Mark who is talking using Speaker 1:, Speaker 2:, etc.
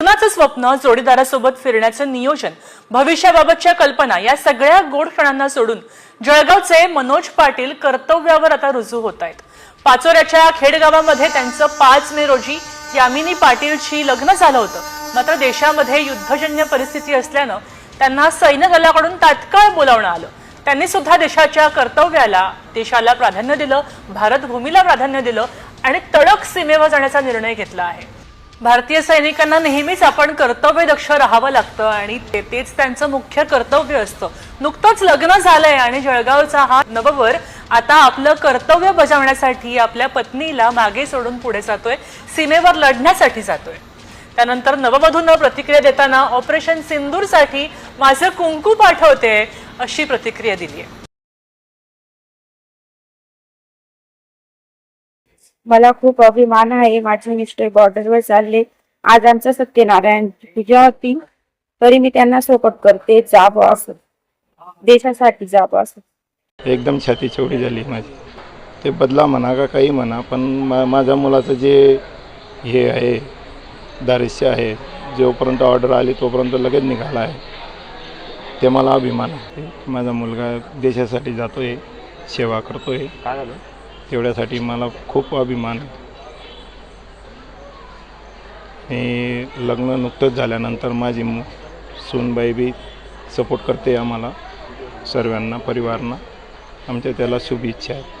Speaker 1: लग्नाचं स्वप्न जोडीदारासोबत फिरण्याचं नियोजन भविष्याबाबतच्या कल्पना या सगळ्या गोड क्षणांना सोडून जळगावचे मनोज पाटील कर्तव्यावर आता रुजू होत आहेत. पाचोऱ्याच्या खेडगावामध्ये त्यांचं पाच मे रोजी यामिनी पाटीलशी लग्न झालं होतं. मात्र देशामध्ये युद्धजन्य परिस्थिती असल्यानं त्यांना सैन्य दलाकडून तात्काळ बोलावणं आलं. त्यांनी सुद्धा देशाच्या कर्तव्याला देशाला प्राधान्य दिलं भारतभूमीला प्राधान्य दिलं आणि तडक सीमेवर जाण्याचा निर्णय घेतला आहे. भारतीय सैनिकांना नेहमीच आपण कर्तव्यदक्ष राहावं लागतं आणि ते तेच त्यांचं मुख्य कर्तव्य असतं. नुकतंच लग्न झालंय आणि जळगावचा हा नववर आता आपलं कर्तव्य बजावण्यासाठी आपल्या पत्नीला मागे सोडून पुढे जातोय सीमेवर लढण्यासाठी जातोय. त्यानंतर नववधूंना प्रतिक्रिया देताना ऑपरेशन सिंदूरसाठी माझं कुंकू पाठवते अशी प्रतिक्रिया दिली आहे
Speaker 2: मला खूप अभिमान आहे. माझे मिस्टर बॉर्डरवर चालले. आज आमचं सत्यनारायण पूजा होती. तरी मी त्यांना सपोर्ट करते. जावं असं. देशासाठी जावं असं.
Speaker 3: एकदम छाती चवडी झाली माझी. ते बदला म्हणा का काही म्हणा पण मा माझ्या मुलाचं जे हे आहे दारिश्य आहे. जोपर्यंत ऑर्डर आली तोपर्यंत लगेच निघाला आहे. ते मला अभिमान आहे. माझा मुलगा देशासाठी जातो आहे सेवा करतो आहे
Speaker 4: काय झालं?
Speaker 3: तेवढ्यासाठी मला खूप अभिमान आहे. मी लग्न नुकतंच झाल्यानंतर माझी मु सूनबाई बी सपोर्ट करते आम्हाला सर्वांना परिवारांना. आमच्या त्याला शुभेच्छा आहेत.